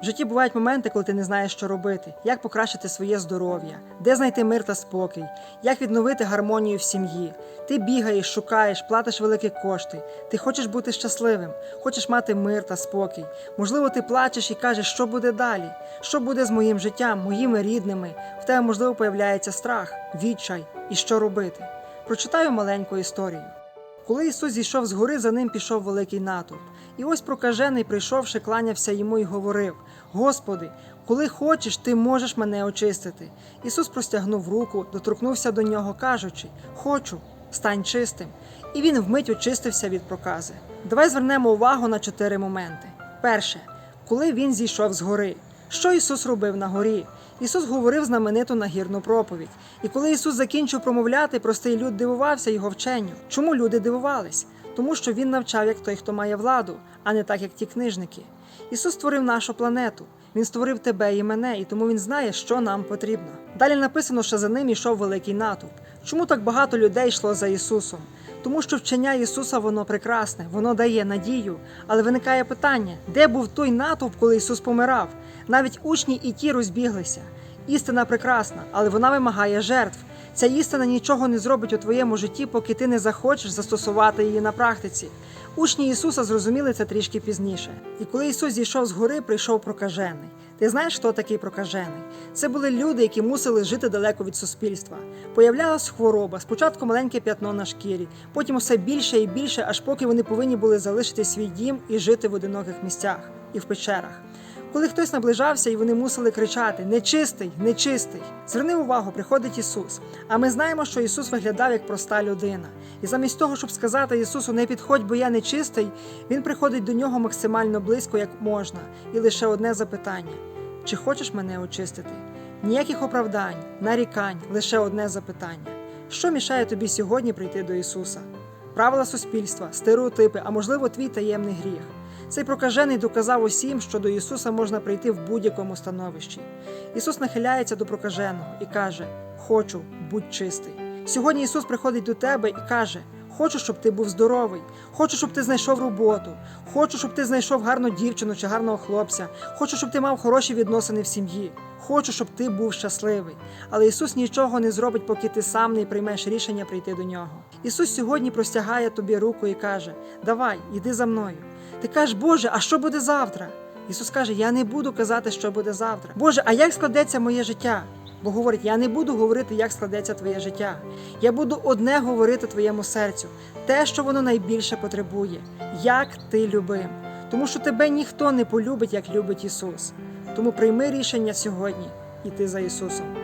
В житті бувають моменти, коли ти не знаєш, що робити, як покращити своє здоров'я, де знайти мир та спокій, як відновити гармонію в сім'ї. Ти бігаєш, шукаєш, платиш великі кошти. Ти хочеш бути щасливим, хочеш мати мир та спокій. Можливо, ти плачеш і кажеш, що буде далі, що буде з моїм життям, моїми рідними. В тебе, можливо, появляється страх, відчай і що робити. Прочитаю маленьку історію. Коли Ісус зійшов з гори, за ним пішов великий натовп. І ось прокажений, прийшовши, кланявся йому і говорив: Господи, коли хочеш, ти можеш мене очистити. Ісус простягнув руку, доторкнувся до нього, кажучи: Хочу, стань чистим. І він вмить очистився від прокази. Давай звернемо увагу на чотири моменти. Перше, коли він зійшов з гори. Що Ісус робив на горі? Ісус говорив знамениту нагірну проповідь. І коли Ісус закінчив промовляти, простий люд дивувався його вченню. Чому люди дивувались? Тому що він навчав як той, хто має владу, а не так, як ті книжники. Ісус створив нашу планету. Він створив тебе і мене, і тому він знає, що нам потрібно. Далі написано, що за ним йшов великий натовп. Чому так багато людей йшло за Ісусом? Тому що вчення Ісуса воно прекрасне, воно дає надію. Але виникає питання, де був той натовп, коли Ісус помирав? Навіть учні і ті розбіглися. Істина прекрасна, але вона вимагає жертв. Ця істина нічого не зробить у твоєму житті, поки ти не захочеш застосувати її на практиці. Учні Ісуса зрозуміли це трішки пізніше. І коли Ісус зійшов з гори, прийшов прокажений. Ти знаєш, хто такий прокажений? Це були люди, які мусили жити далеко від суспільства. Появлялась хвороба, спочатку маленьке п'ятно на шкірі, потім усе більше і більше, аж поки вони повинні були залишити свій дім і жити в одиноких місцях і в печерах. Коли хтось наближався, і вони мусили кричати Нечистий, нечистий. Зверни увагу, приходить Ісус. А ми знаємо, що Ісус виглядав як проста людина. І замість того, щоб сказати Ісусу, не підходь, бо я нечистий, Він приходить до нього максимально близько, як можна, і лише одне запитання: чи хочеш мене очистити? Ніяких оправдань, нарікань, лише одне запитання. Що мішає тобі сьогодні прийти до Ісуса? Правила суспільства, стереотипи, а можливо, твій таємний гріх. Цей прокажений доказав усім, що до Ісуса можна прийти в будь-якому становищі. Ісус нахиляється до прокаженого і каже: Хочу, будь чистий. Сьогодні Ісус приходить до тебе і каже: Хочу, щоб ти був здоровий, хочу, щоб ти знайшов роботу, хочу, щоб ти знайшов гарну дівчину чи гарного хлопця, хочу, щоб ти мав хороші відносини в сім'ї. Хочу, щоб ти був щасливий. Але Ісус нічого не зробить, поки ти сам не приймеш рішення прийти до нього. Ісус сьогодні простягає тобі руку і каже: Давай, іди за мною. Ти кажеш, Боже, а що буде завтра? Ісус каже: Я не буду казати, що буде завтра. Боже, а як складеться моє життя? Бо говорить, я не буду говорити, як складеться твоє життя. Я буду одне говорити твоєму серцю, те, що воно найбільше потребує, як ти любим. Тому що тебе ніхто не полюбить, як любить Ісус. Тому прийми рішення сьогодні іти за Ісусом.